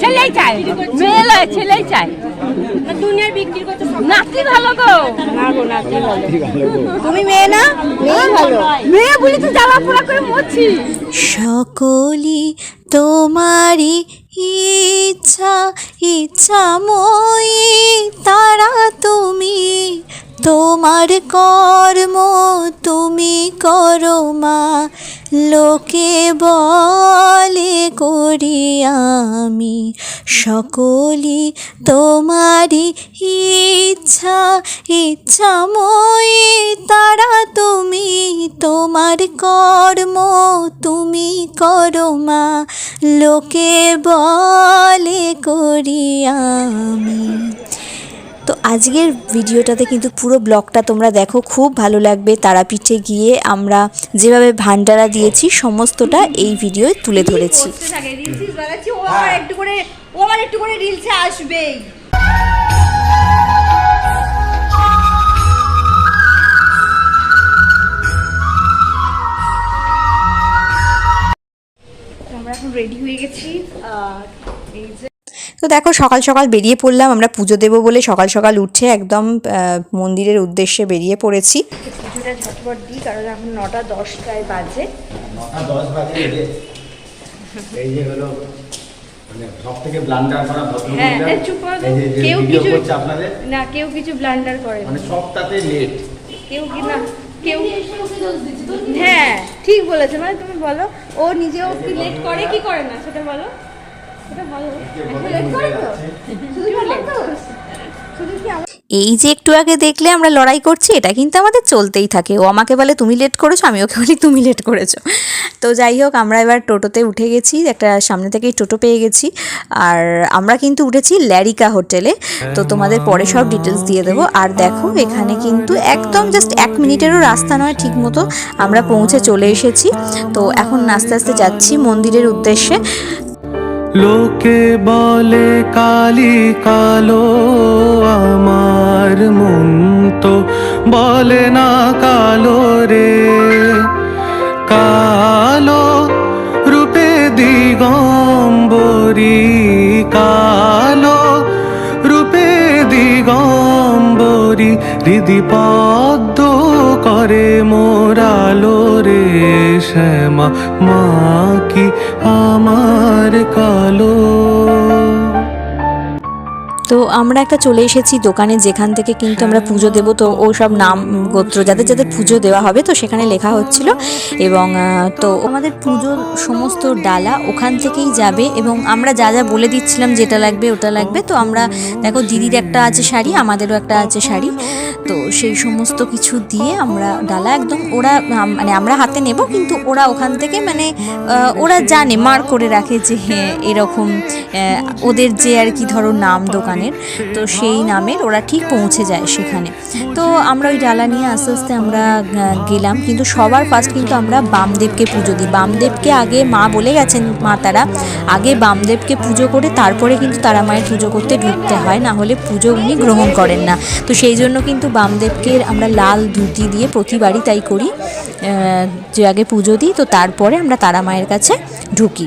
ছেলেই চাই মেয়ে লয় ছেলেই চাই দুনিয়ার বিক্রি করতে নাতি ভালো গো। না গো নাতি ভালো তুমি মেয়ে না? মেয়ে ভালো। মেয়ে বলি তো জ্বালা পোড়া করে মরছি। সকলি তোমারই ইচ্ছা ইচ্ছাময়ী তারা তুমি। তোমার কর্ম তুমি করো মা, লোকে বলে করি আমি। সকলি তোমারই ইচ্ছা ইচ্ছাময়ী তারা তুমি, তোমার কর্ম তুমি করো মা, লোকে বলে করি আমি। তো আজকের ভিডিওটাতে কিন্তু পুরো ব্লগটা তোমরা দেখো, খুব ভালো লাগবে। তারাপীঠে গিয়ে আমরা যেভাবে ভান্ডারা দিয়েছি, সমস্তটা এই ভিডিওয় তুলে ধরেছি। আমরা এখন রেডি হয়ে গেছি এই যে তো দেখো সকাল সকাল বেরিয়ে পড়লাম। আমরা পুজো দেবো বলে সকাল সকাল উঠে একদম মন্দিরের উদ্দেশ্যে বেরিয়ে পড়েছি। পুজোটা ঝটপট দিই কারণ এখন নটা দশটায় বাজে। এই যে হলো ব্লান্ডার করা কেউ কিছু আপনাদের? না কেউ কিছু ব্লান্ডার করে না। মানে সবটাতে লেট কেউ কি না কেউ হ্যাঁ ঠিক বলেছে। মানে তুমি বলো ও নিজেও কি লেট করে কি করে না সেটা বলো। এই যে একটু আগে দেখলে আমরা লড়াই করছি, এটা কিন্তু আমাদের চলতেই থাকে। ও আমাকে বলে, তুমি লেট করেছ, আমি ওকে বলি, তুমি লেট করেছ। তো যাই হোক, আমরা এবার টোটোতে উঠে গেছি, একটা সামনে থেকেই টোটো পেয়ে গেছি। আর আমরা কিন্তু উঠেছি ল্যারিকা হোটেলে। তো তোমাদের পরে সব ডিটেলস দিয়ে দেবো। আর দেখো, এখানে কিন্তু একদম জাস্ট এক মিনিটেরও রাস্তা নয়, ঠিক মতো আমরা পৌঁছে চলে এসেছি। তো এখন আস্তে আস্তে যাচ্ছি মন্দিরের উদ্দেশ্যে। লোকে বলে কালি কালো, আমার মন তো বলে না কালো রে। কালো রূপে দিগম্বরী, কালো রূপে দিগম্বরী, হৃদি পদ্ম করে মোরালো রে, শ্যামা মা কি আমার কালো তো আমরা একটা চলে এসেছি দোকানে, যেখান থেকে কিন্তু আমরা পুজো দেবো। তো ও সব নাম, গোত্র, যাদের যাদের পুজো দেওয়া হবে, তো সেখানে লেখা হচ্ছিল। এবং তো আমাদের পুজোর সমস্ত ডালা ওখান থেকেই যাবে এবং আমরা যা যা বলে দিচ্ছিলাম যেটা লাগবে, ওটা লাগবে। তো আমরা, দেখো, দিদির একটা আছে শাড়ি, আমাদেরও একটা আছে শাড়ি। তো সেই সমস্ত কিছু দিয়ে আমরা ডালা একদম ওরা মানে আমরা হাতে নেব, কিন্তু ওরা ওখান থেকে মানে ওরা জানে, মার করে রাখে যে হ্যাঁ এরকম ওদের যে আর কি ধরো নাম দোকানের তো সেই নামের ওরা ঠিক পৌঁছে যায় সেখানে। তো আমরা ওই ডালা নিয়ে আস্তে আস্তে আমরা গেলাম। কিন্তু সবার ফার্স্ট কিন্তু আমরা বামদেবকে পুজো দিই। বামদেবকে আগে মা বলে গেছেন মা তারা, আগে বামদেবকে পুজো করে তারপরে কিন্তু তারা মায়ের পুজো করতে ঢুকতে হয়, না হলে পুজো উনি গ্রহণ করেন না। তো সেই জন্য কিন্তু বামদেবকে আমরা লাল ধুতি দিয়ে প্রতিবারই তাই করি যে আগে পুজো দিই, তো তারপরে আমরা তারা মায়ের কাছে ঢুকি।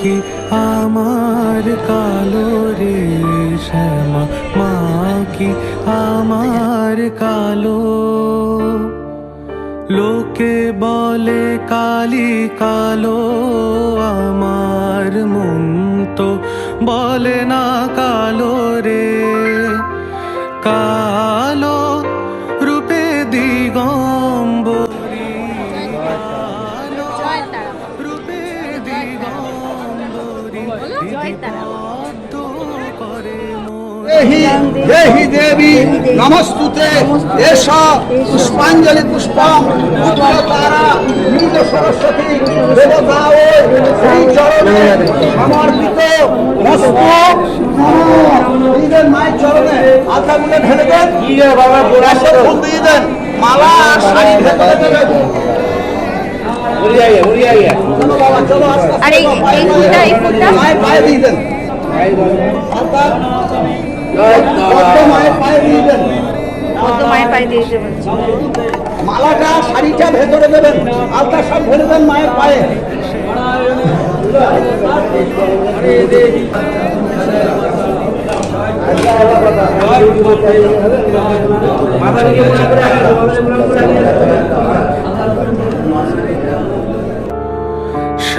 কি আমার কালো রে শ্যামা মা কি আমার কালো লোকে বলে কালি কালো আমার মন তো বলে না কালো রে। কালো রূপে দিগম্বরী জয় রূপে দিগম্বরী। দেহি দেহি দেবী নমস্তুতে এষ পুষ্পাঞ্জলি পুষ্পম তারা সরস্বতী দেবতা ও চরণে সমর্পিত মস্তক নিজের মায়ের চরণে আত্মাগুলো ঢেলে দেন। বাবা ফুল দিয়ে দেন। মালা আর শাড়ি ভেতরে দেবেন। আর এই ফুলটা এই ফুলটা? মায়ের পায়ে দিয়ে দেন। মায়ের পায়ে দিয়ে বলছে মালাটা শাড়িটা ভেতরে দেবেন আলতা সব ভরে দেন মায়ের পায়ে। মাথা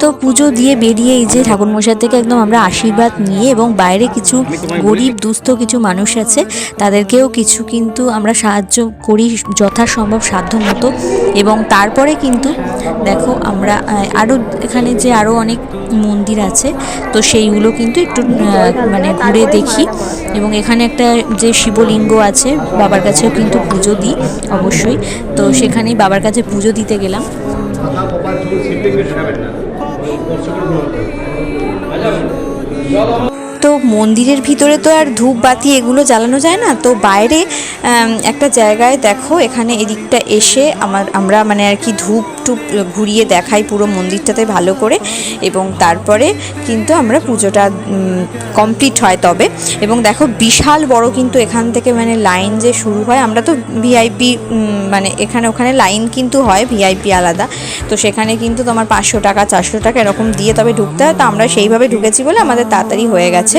তো পুজো দিয়ে বেরিয়ে এই যে ঠাকুরমশাই থেকে একদম আমরা আশীর্বাদ নিয়ে এবং বাইরে কিছু গরিব দুস্থ কিছু মানুষ আছে তাদেরকেও কিছু কিন্তু আমরা সাহায্য করি যথাসম্ভব সাধ্য মতো এবং তারপরে কিন্তু দেখো আমরা আরও এখানে যে আরও অনেক মন্দির আছে। তো সেইগুলো কিন্তু একটু মানে ঘুরে দেখি। এবং এখানে একটা যে শিবলিঙ্গ আছে, বাবার কাছেও কিন্তু পুজো দিই, অবশ্যই। তো সেখানেই বাবার কাছে পুজো দিতে গেলাম। তো মন্দিরের ভিতরে তো আর ধূপ বাতি এগুলো জ্বালানো যায় না। তো বাইরে একটা জায়গায় দেখো, এখানে এদিকটা এসে আমার, আমরা মানে আর কি ধূপ টুপ ঘুরিয়ে দেখাই পুরো মন্দিরটাতে ভালো করে। এবং তারপরে কিন্তু আমরা পুজোটা কমপ্লিট হয় তবে। এবং দেখো, বিশাল বড় কিন্তু এখান থেকে মানে লাইন যে শুরু হয়, আমরা তো ভিআইপি মানে এখানে ওখানে লাইন কিন্তু হয় ভিআইপি আলাদা। তো সেখানে কিন্তু তোমার পাঁচশো টাকা, চারশো টাকা এরকম দিয়ে তবে ঢুকতে হয়। তো আমরা সেইভাবে ঢুকেছি বলে আমাদের তাড়াতাড়ি হয়ে গেছে।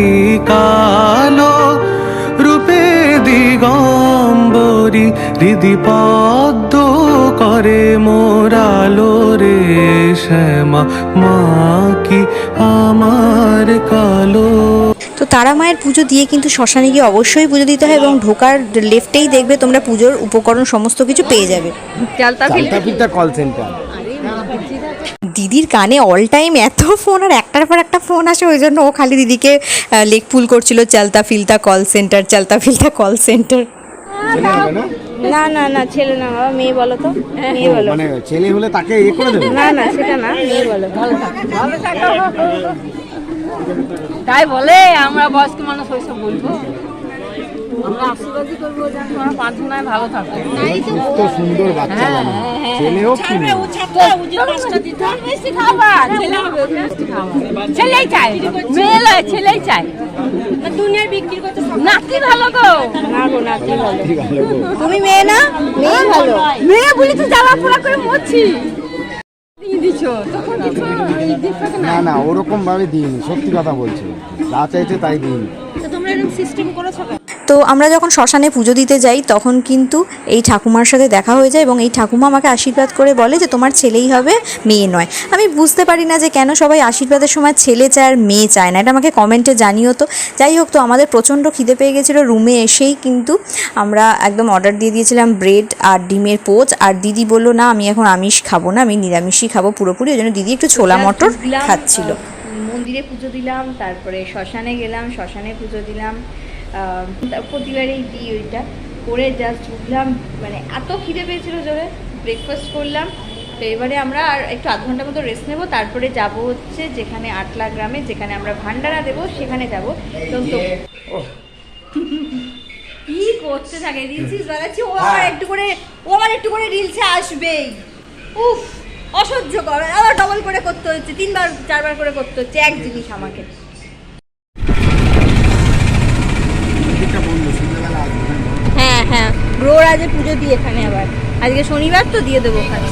দিগম্বরী পদ্ম করে মোরালো রে শ্যামা মা কি আমার কালো। তো তারা মায়ের পুজো দিয়ে কিন্তু শ্মশানে গিয়ে অবশ্যই পুজো দিতে হয় এবং ঢোকার লেফটেই দেখবে তোমরা পুজোর উপকরণ সমস্ত কিছু পেয়ে যাবে। কল সেন্টার দিদির কানে অল টাইম এত ফোন আর একটার পর একটা ফোন আসে ওই জন্য ও খালি দিদিকে লেক ফুল করছিল চালতা ফিলতা কল সেন্টার চালতা ফিলতা কল সেন্টার না না না ছেলে না বাবা মেয়ে বলো তো। মেয়ে বলো। মানে ছেলে হলে তাকে ইয়ে করে দেবে? না না সেটা না মেয়ে বলো ভালো থাকো। ভালো থাকো। তাই বলে আমরা বয়স্ক মানুষ ওইসব বলব। আমরা আশীর্বাদই করব যেন তোমরা প্রার্থনায় ভালো থাকো। কত সুন্দর বাচ্চা ছেলে হোক কি মেয়ে। মিষ্টি খাওয়া ছেলে হবে মিষ্টি খাওয়া ছেলেই চাই মেয়ে লয় ছেলেই চাই দুনিয়ার বিক্রি করতে নাতি ভালো গো। না গো নাতি বলো ঠিক আছে গো। তুমি মেয়ে না? মেয়ে ভালো। মেয়ে বলি তো জ্বালা পোড়া করে মরছি। দিয়ে দিছো তখন দিছো এই দিচ্ছ না না ওরকম ভাবে দিইনি সত্যি কথা বলছি। যা চাইছে তাই দিইনি। তো তোমরা এরকম সিস্টেম করেছ কেন? তো আমরা যখন শ্মশানে পুজো দিতে যাই তখন কিন্তু এই ঠাকুমার সাথে দেখা হয়ে যায় এবং এই ঠাকুমা আমাকে আশীর্বাদ করে বলে যে তোমার ছেলেই হবে মেয়ে নয় আমি বুঝতে পারি না যে কেন সবাই আশীর্বাদের সময় ছেলে চায় আর মেয়ে চায় না এটা আমাকে কমেন্টে জানিও তো যাই হোক তো আমাদের প্রচণ্ড খিদে পেয়ে গেছিল রুমে এসেই কিন্তু আমরা একদম অর্ডার দিয়ে দিয়েছিলাম ব্রেড আর ডিমের পোচ আর দিদি বলল না আমি এখন আমিষ খাব না আমি নিরামিষই খাব পুরোপুরি ওই জন্য দিদি একটু ছোলা মটর খাচ্ছিল মন্দিরে পুজো দিলাম তারপরে শ্মশানে গেলাম শ্মশানে পুজো দিলাম প্রতিবারেই দিই ওইটা। করে জাস্ট উঠলাম মানে এত খিদে পেয়েছিল জোরে ব্রেকফাস্ট করলাম। তো এবারে আমরা আর একটু আধ ঘণ্টার মতো রেস্ট নেব তারপরে যাব হচ্ছে যেখানে আটলা গ্রামে যেখানে আমরা ভান্ডারা দেবো সেখানে যাব। তো কি করতে থাকে রিলসিস বানাচ্ছি ও আমার একটু করে ও আমার একটু করে রিলসে আসবেই। উফ অসহ্য কর আবার ডবল করে করতে হচ্ছে তিনবার চারবার করে করতে হচ্ছে এক জিনিস আমাকে হ্যাঁ ব্রোর আজকে পুজো দিয়ে এখানে আবার। আজকে শনিবার তো দিয়ে দেবো ওখানে।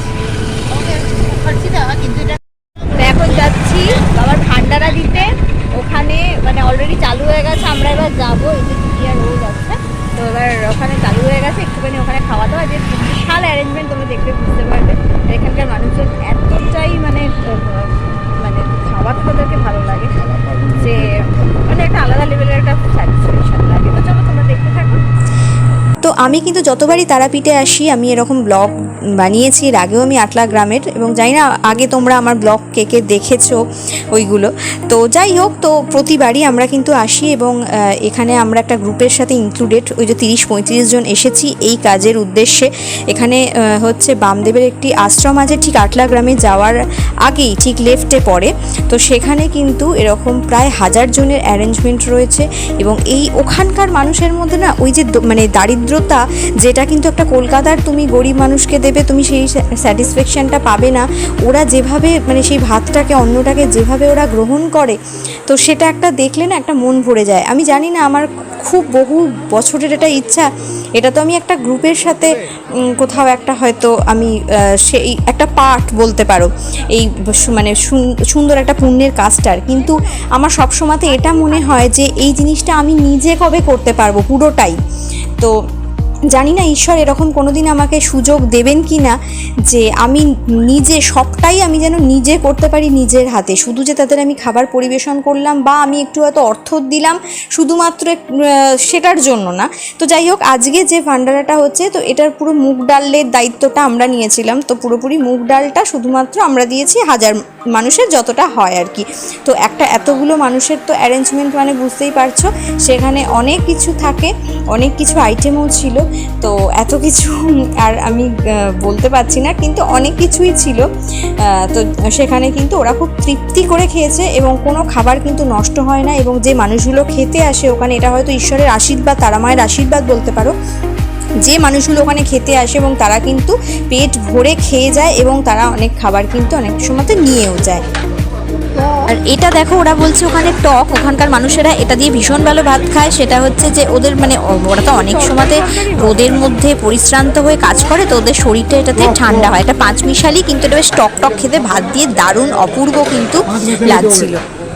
এখন যাচ্ছি বাবার ভান্ডারা দিতে। ওখানে মানে অলরেডি চালু হয়ে গেছে, আমরা এবার যাব। এই ও যাচ্ছে। তো এবার ওখানে চালু হয়ে গেছে, একটুখানি ওখানে খাওয়া দাওয়া। যে বিশাল অ্যারেঞ্জমেন্ট তোমরা দেখলে বুঝতে পারবে। এখানকার মানুষজন এতটাই মানে মানে খাবার তাদেরকে ভালো লাগে। যে মানে একটা আলাদা লেভেলের একটা স্যাটিসফ্যাকশন লাগে। তো চলো তোমরা দেখতে থাকো। তো আমি কিন্তু যতবারই তারাপীঠে আসি, আমি এরকম ব্লগ বানিয়েছি, এর আগেও আমি আটলা গ্রামের এবং জানি না আগে তোমরা আমার ব্লগ কে কে দেখেছ ওইগুলো। তো যাই হোক, তো প্রতিবারই আমরা কিন্তু আসি এবং এখানে আমরা একটা গ্রুপের সাথে ইনক্লুডেড ওই যে তিরিশ পঁয়ত্রিশ জন এসেছি এই কাজের উদ্দেশ্যে। এখানে হচ্ছে বামদেবের একটি আশ্রম আছে, ঠিক আটলা গ্রামে যাওয়ার আগেই, ঠিক লেফটে পড়ে। তো সেখানে কিন্তু এরকম প্রায় হাজার জনের অ্যারেঞ্জমেন্ট রয়েছে এবং এই ওখানকার মানুষের মধ্যে না, ওই যে মানে মানে দারিদ্রতা যেটা কিন্তু একটা কলকাতার তুমি গরিব মানুষকে দেবে, তুমি সেই স্যাটিসফ্যাকশানটা পাবে না। ওরা যেভাবে মানে সেই ভাতটাকে, অন্নটাকে যেভাবে ওরা গ্রহণ করে, তো সেটা একটা দেখলে না একটা মন ভরে যায়। আমি জানি না আমার খুব বহু বছরের এটা ইচ্ছা, এটা তো আমি একটা গ্রুপের সাথে কোথাও একটা হয়তো আমি সেই একটা পার্ট বলতে পারো, এই মানে সুন- সুন্দর একটা পুণ্যের কাজটার। কিন্তু আমার সবসময়তে এটা মনে হয় যে এই জিনিসটা আমি নিজে কবে করতে পারব, পুরোটাই। তো জানি না ঈশ্বর এরকম কোনোদিন আমাকে সুযোগ দেবেন কি না যে আমি নিজে, সবটাই আমি যেন নিজে করতে পারি নিজের হাতে। শুধু যে তাদের আমি খাবার পরিবেশন করলাম বা আমি একটু হয়তো অর্থ দিলাম, শুধুমাত্র সেটার জন্য না। তো যাই হোক, আজকে যে ভান্ডারাটা হচ্ছে, তো এটার পুরো মুগ ডালের দায়িত্বটা আমরা নিয়েছিলাম। তো পুরোপুরি মুগ ডালটা শুধুমাত্র আমরা দিয়েছি হাজার মানুষের যতটা হয় আর কি। তো একটা এতগুলো মানুষের তো অ্যারেঞ্জমেন্ট মানে বুঝতেই পারছ, সেখানে অনেক কিছু থাকে, অনেক কিছু আইটেমও ছিল। তো এত কিছু আর আমি বলতে পারছি না, কিন্তু অনেক কিছুই ছিল। তো সেখানে কিন্তু ওরা খুব তৃপ্তি করে খেয়েছে এবং কোনো খাবার কিন্তু নষ্ট হয় না এবং যে মানুষগুলো খেতে আসে ওখানে, এটা হয়তো ঈশ্বরের আশীর্বাদ, তারা মায়ের আশীর্বাদ বলতে পারো। যে মানুষগুলো ওখানে খেতে আসে এবং তারা কিন্তু পেট ভরে খেয়ে যায় এবং তারা অনেক খাবার কিন্তু অনেক সময়তে নিয়েও যায়। আর এটা দেখো, ওরা বলছে ওখানে টক, ওখানকার মানুষেরা এটা দিয়ে ভীষণ ভালো ভাত খায়। সেটা হচ্ছে যে ওদের মানে ওরা তো অনেক সময়তে রোদের মধ্যে পরিশ্রান্ত হয়ে কাজ করে, তো ওদের শরীরটা এটাতে ঠান্ডা হয়। এটা পাঁচ মিশালি কিন্তু এটা বেশ টক টক খেতে, ভাত দিয়ে দারুণ অপূর্ব কিন্তু লাগছিল।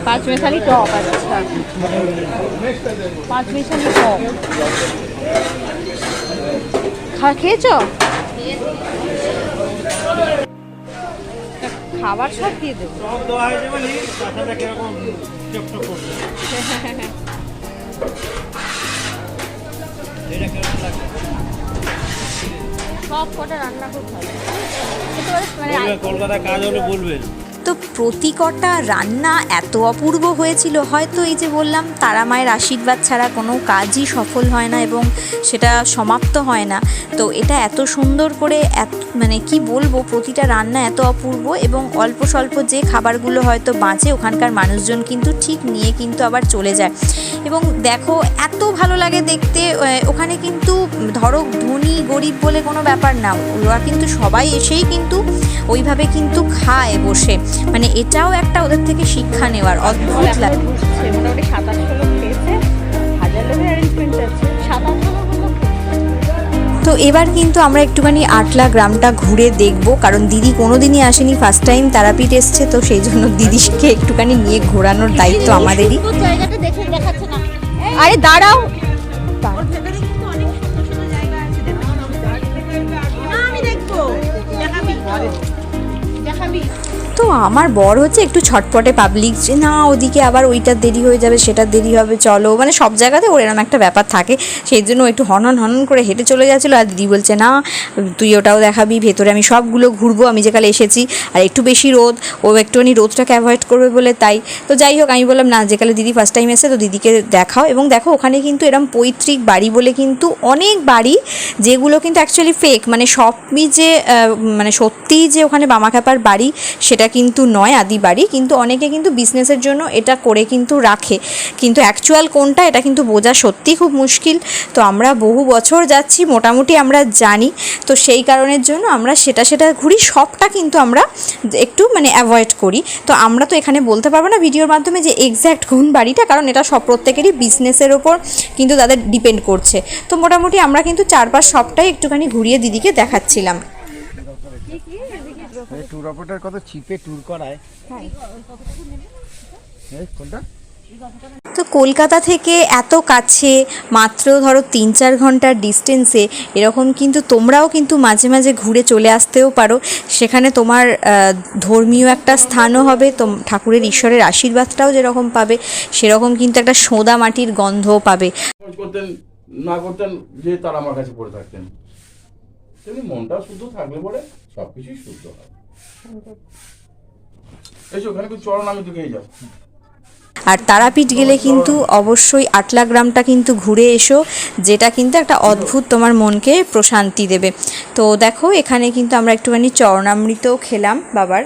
পাঁচ মেশালি টক আচ্ছা। পাঁচ মেশালি টক। খা, খেয়েছ? খাবার সব দিয়ে দেবো। সব মানে কলকাতা কাজ হলে বলবেন তো প্রতি কটা রান্না এত অপূর্ব হয়েছিল, হয়তো এই যে বললাম, তারা মায়ের আশীর্বাদ ছাড়া কোনো কাজই সফল হয় না এবং সেটা সমাপ্ত হয় না। তো এটা এত সুন্দর করে, এত মানে কি বলব, প্রতিটা রান্না এত অপূর্ব এবং অল্প স্বল্প যে খাবারগুলো হয়তো বাঁচে, ওখানকার মানুষজন কিন্তু ঠিক নিয়ে কিন্তু আবার চলে যায়। এবং দেখো, এত ভালো লাগে দেখতে ওখানে কিন্তু ধরো ধনী, গরিব বলে কোনো ব্যাপার না, ওরা কিন্তু সবাই এসেই কিন্তু ওইভাবে কিন্তু খায় বসে। মানে এটাও একটা ওদের থেকে শিক্ষা নেওয়ার, অদ্ভুত লাগে। সে মোটামুটি সাত লোক খেয়েছে। হাজার লোকের অ্যারেঞ্জমেন্ট আছে। তো এবার কিন্তু আমরা একটুখানি আটলা গ্রামটা ঘুরে দেখব কারণ দিদি কোনো দিনই আসেনি ফার্স্ট টাইম তারাপীঠ এসছে তো সেই জন্য দিদিকে একটুখানি নিয়ে ঘোরানোর দায়িত্ব আমাদেরই। জায়গাটা দেখে দেখাচ্ছে না। আরে দাঁড়াও আমার বর হচ্ছে একটু ছটপটে পাবলিক যে, না, ওদিকে আবার ওইটা দেরি হয়ে যাবে, সেটা দেরি হবে, চলো। মানে সব জায়গাতে ওর এরকম একটা ব্যাপার থাকে। সেই জন্য একটু হনন হনন করে হেঁটে চলে যাচ্ছিল আর দিদি বলছে, না, তুই ওটাও দেখাবি, ভেতরে আমি সবগুলো ঘুরবো, আমি যেকালে এসেছি, আর একটু বেশি রোদ, ও একটুখানি রোদটাকে অ্যাভয়েড করবে বলে তাই। তো যাই হোক, আমি বললাম, না যেকালে দিদি ফার্স্ট টাইম এসে তো দিদিকে দেখাও। এবং দেখো, ওখানে কিন্তু এরম পৈতৃক বাড়ি বলে কিন্তু অনেক বাড়ি, যেগুলো কিন্তু অ্যাকচুয়ালি ফেক মানে সবই যে মানে সত্যিই যে ওখানে বামাখ্যাপার বাড়ি, সেটা কিন্তু নয় আদি বাড়ি, কিন্তু অনেকে কিন্তু বিজনেসের জন্য এটা করে কিন্তু রাখে। কিন্তু অ্যাকচুয়াল কোনটা এটা কিন্তু বোঝা সত্যিই খুব মুশকিল। তো আমরা বহু বছর যাচ্ছি, মোটামুটি আমরা জানি। তো সেই কারণের জন্য আমরা সেটা সেটা ঘুরি, সবটা কিন্তু আমরা একটু মানে অ্যাভয়েড করি। তো আমরা তো এখানে বলতে পারব না ভিডিওর মাধ্যমে যে এক্স্যাক্ট কোন বাড়িটা, কারণ এটা সব প্রত্যেকেরই বিজনেসের ওপর কিন্তু তাদের ডিপেন্ড করছে। তো মোটামুটি আমরা কিন্তু চারপাশ সবটাই একটুখানি ঘুরিয়ে দিদিকে দেখাচ্ছিলাম। ট্যুর অপারেটর কত চিপে ট্যুর করায়? এই, কোনটা? তো কলকাতা থেকে এত কাছে মাত্র ধরো তিন চার ঘণ্টার ডিস্টেন্সে এরকম কিন্তু তোমরাও কিন্তু মাঝে মাঝে ঘুরে চলে আসতেও পারো। সেখানে তোমার ধর্মীয় একটা স্থানও হবে তোম ঠাকুরের ঈশ্বরের আশীর্বাদটাও যেরকম পাবে সেরকম কিন্তু একটা সোঁদা মাটির গন্ধও পাবে। করতেন না করতেন যে তারা আমার কাছে পড়ে থাকতেন। মনটা শুদ্ধ থাকলে পরে সব কিছুই শুদ্ধ হয়। আর তারাপীঠ গেলে কিন্তু অবশ্যই আটলা গ্রামটা কিন্তু ঘুরে এসো, যেটা কিন্তু একটা অদ্ভুত তোমার মনকে প্রশান্তি দেবে। তো দেখো, এখানে কিন্তু আমরা একটুখানি চরণামৃতও খেলাম বাবার।